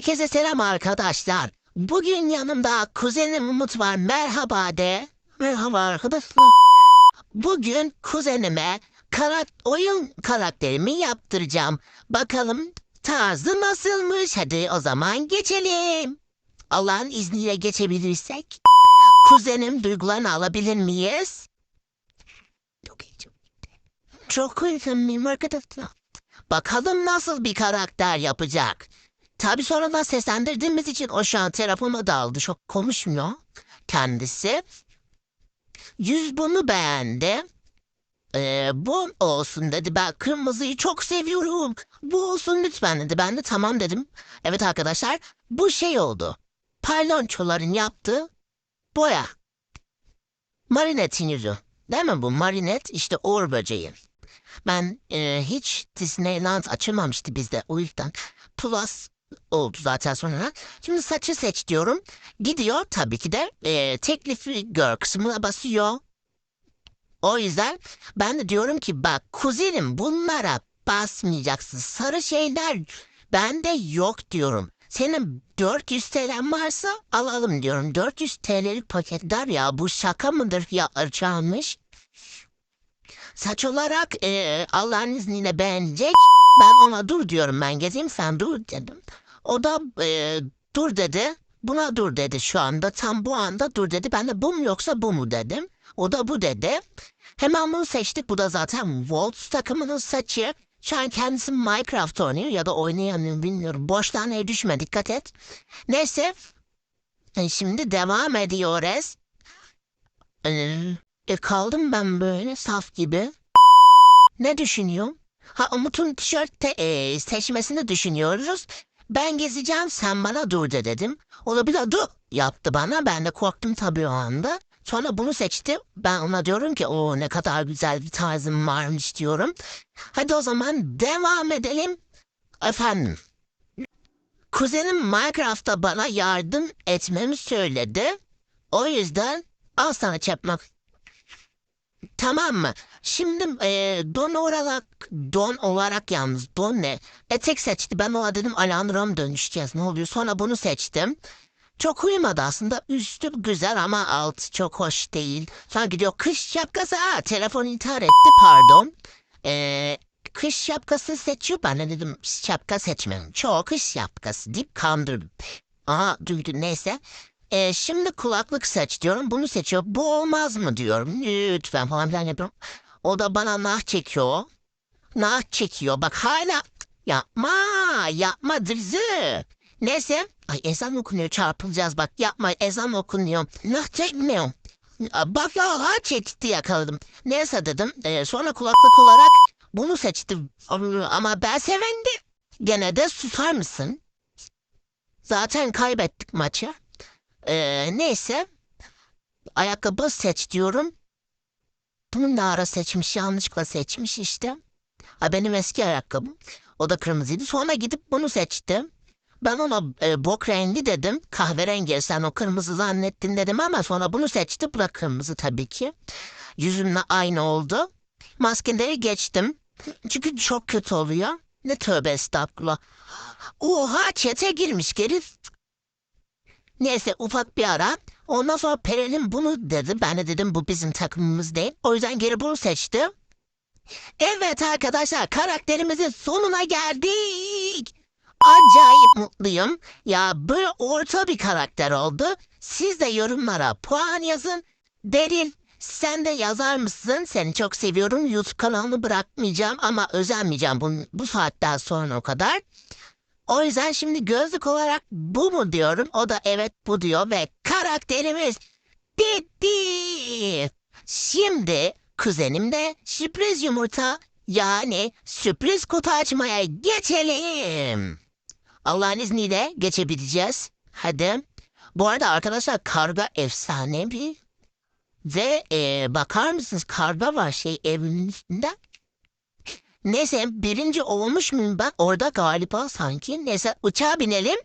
Herkese selam arkadaşlar. Bugün yanımda kuzenim Umut var. Merhaba de. Merhaba arkadaşlar. Bugün kuzenime karak oyun karakterimi yaptıracağım. Bakalım tarzı nasılmış? Hadi o zaman geçelim. Allah'ın izniyle geçebilirsek. Kuzenim duygularını alabilir miyiz? Çok heyecanlıyım arkadaşlar. Bakalım nasıl bir karakter yapacak. Tabi sonradan seslendirdiğimiz için o şu an telefonuma daldı. Çok konuşmuyor kendisi. Yüz bunu beğendi. Ee, bu olsun dedi. Ben kırmızıyı çok seviyorum. Bu olsun lütfen dedi. Ben de tamam dedim. Evet arkadaşlar bu şey oldu. Paylonçoların yaptığı boya. Marinetin yüzü. Değil mi bu? Marinet işte Uğur böceği. Ben e, hiç Disneyland açılmamıştı bizde o yüzden. Plus oldu zaten sonra. Şimdi saçı seç diyorum. Gidiyor tabii ki de e, teklifi gör kısmına basıyor. O yüzden ben de diyorum ki bak kuzenim bunlara basmayacaksın. Sarı şeyler bende yok diyorum. Senin 400 TL'n varsa alalım diyorum. 400 TL'lik paketler ya bu şaka mıdır ya çalmış. Saç olarak e, Allah'ın izniyle beğenecek. Ben ona dur diyorum ben gezeyim sen dur dedim. O da e, dur dedi. Buna dur dedi şu anda. Tam bu anda dur dedi. Ben de bu mu yoksa bu mu dedim. O da bu dedi. Hemen bunu seçtik. Bu da zaten Waltz takımının saçı. Şu an kendisi Minecraft oynuyor ya da oynayamıyor bilmiyorum. Boştan el düşme dikkat et. Neyse. E, şimdi devam ediyoruz. E, e, kaldım ben böyle saf gibi. Ne düşünüyorum? Ha Umut'un tişörtte e, seçmesini düşünüyoruz. Ben gezeceğim sen bana dur de dedim. O da bir de dur yaptı bana. Ben de korktum tabii o anda. Sonra bunu seçti. Ben ona diyorum ki o ne kadar güzel bir tarzım varmış diyorum. Hadi o zaman devam edelim. Efendim. Kuzenim Minecraft'ta bana yardım etmemi söyledi. O yüzden al sana çakmak. Tamam mı? Şimdi e, don olarak don olarak yalnız don ne? Etek seçti. Ben ona dedim alandıram dönüşeceğiz. Ne oluyor? Sonra bunu seçtim. Çok uyumadı aslında. Üstü güzel ama altı çok hoş değil. Sonra gidiyor kış şapkası. Aa, telefon intihar etti pardon. Ee, kış şapkası seçiyor. Ben de dedim şapka seçmem. Çok kış şapkası deyip kandırdım. Aa duydu neyse. Ee, şimdi kulaklık seç diyorum. Bunu seçiyor. Bu olmaz mı diyorum. Lütfen falan filan yapıyorum. O da bana nah çekiyor. Nah çekiyor. Bak hala yapma yapma dızı. Neyse. Ay ezan okunuyor çarpılacağız bak yapma ezan okunuyor. Nah çekmiyor. Bak ya ha çekti yakaladım. Neyse dedim. Ee, sonra kulaklık olarak bunu seçtim. Ama ben sevendi. Gene de susar mısın? Zaten kaybettik maçı. Ee, neyse. Ayakkabı seç diyorum. Bunu ne ara seçmiş yanlışlıkla seçmiş işte. Ha benim eski ayakkabım. O da kırmızıydı. Sonra gidip bunu seçtim. Ben ona e, bok rengi dedim. Kahverengi sen o kırmızı zannettin dedim ama sonra bunu seçti. Bu da kırmızı tabii ki. Yüzümle aynı oldu. Maskeleri geçtim. Çünkü çok kötü oluyor. Ne tövbe estağfurullah. Oha çete girmiş geri. Neyse ufak bir ara. Ondan sonra Peren'in bunu dedi. Ben de dedim bu bizim takımımız değil. O yüzden geri bunu seçtim. Evet arkadaşlar karakterimizin sonuna geldik. Acayip mutluyum. Ya böyle orta bir karakter oldu. Siz de yorumlara puan yazın. Deril sen de yazar mısın? Seni çok seviyorum. YouTube kanalını bırakmayacağım ama özenmeyeceğim bu, bu saatten sonra o kadar. O yüzden şimdi gözlük olarak bu mu diyorum. O da evet bu diyor ve karakterimiz bitti. Şimdi kuzenim de sürpriz yumurta yani sürpriz kutu açmaya geçelim. Allah'ın izniyle geçebileceğiz. Hadi. Bu arada arkadaşlar karga efsane bir ve e, bakar mısınız karga var şey üstünde. Neyse birinci olmuş muyum ben orada galiba sanki. Neyse uçağa binelim.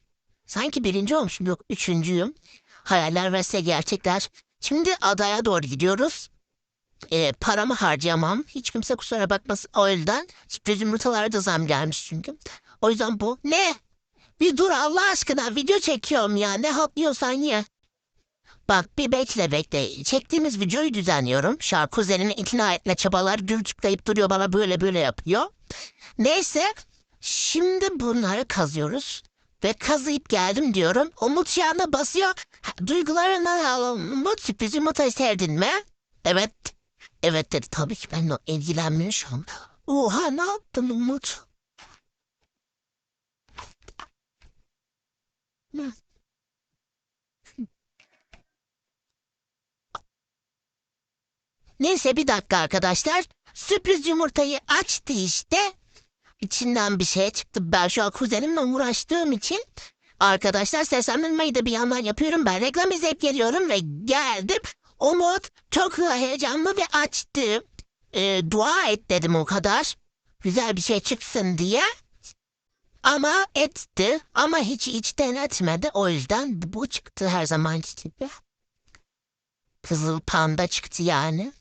Sanki birinci olmuşum yok üçüncüyüm. Hayaller ve gerçekler. Şimdi adaya doğru gidiyoruz. E, paramı harcayamam. Hiç kimse kusura bakmasın. O yüzden sürpriz yumurtalara da zam gelmiş çünkü. O yüzden bu ne? Bir dur Allah aşkına video çekiyorum ya ne haklıyorsan ye. Bak bir bekle bekle. Çektiğimiz videoyu düzenliyorum. Şarkı kuzenini ikna etme çabaları dürtükleyip duruyor bana böyle böyle yapıyor. Neyse şimdi bunları kazıyoruz. Ve kazıyıp geldim diyorum. Umut yanına basıyor. Duygularından alalım. Umut sürpriz yumurtayı sevdin mi? Evet. Evet dedi. Tabii ki benimle ilgilenmiyor şu an. Oha ne yaptın Umut? Ne? Neyse bir dakika arkadaşlar. Sürpriz yumurtayı açtı işte. İçinden bir şey çıktı. Ben şu an kuzenimle uğraştığım için arkadaşlar seslendirmeyi de bir yandan yapıyorum. Ben reklam izleyip geliyorum ve geldim. Umut çok heyecanlı ve açtı. Ee, dua et dedim o kadar. Güzel bir şey çıksın diye. Ama etti. Ama hiç içten etmedi. O yüzden bu çıktı her zaman gibi. Kızıl panda çıktı yani.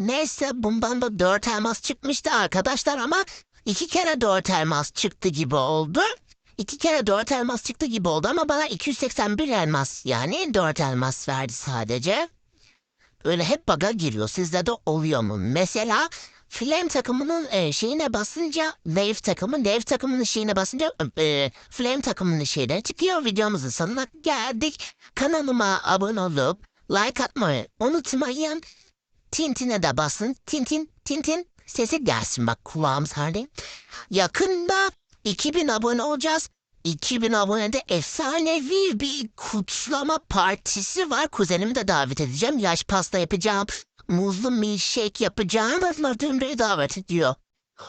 Neyse bundan da dört elmas çıkmıştı arkadaşlar ama iki kere dört elmas çıktı gibi oldu. İki kere dört elmas çıktı gibi oldu ama bana 281 elmas yani dört elmas verdi sadece. Böyle hep baga giriyor. Sizde de oluyor mu? Mesela Flame takımının e, şeyine basınca Wave takımı, Wave takımının şeyine basınca e, Flame takımının şeyine çıkıyor. Videomuzun sonuna geldik. Kanalıma abone olup like atmayı unutmayın. Tintine de basın. Tintin, tintin sesi gelsin bak kulağımız halde. Yakında 2000 abone olacağız. 2000 abonede efsanevi bir kutlama partisi var. Kuzenimi de davet edeceğim. Yaş pasta yapacağım. Muzlu milkshake yapacağım. Cemre'yi davet ediyor.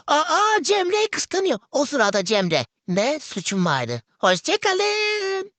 Aa Cemre'yi kıskanıyor. O sırada Cemre. Ne suçum vardı. Hoşçakalın.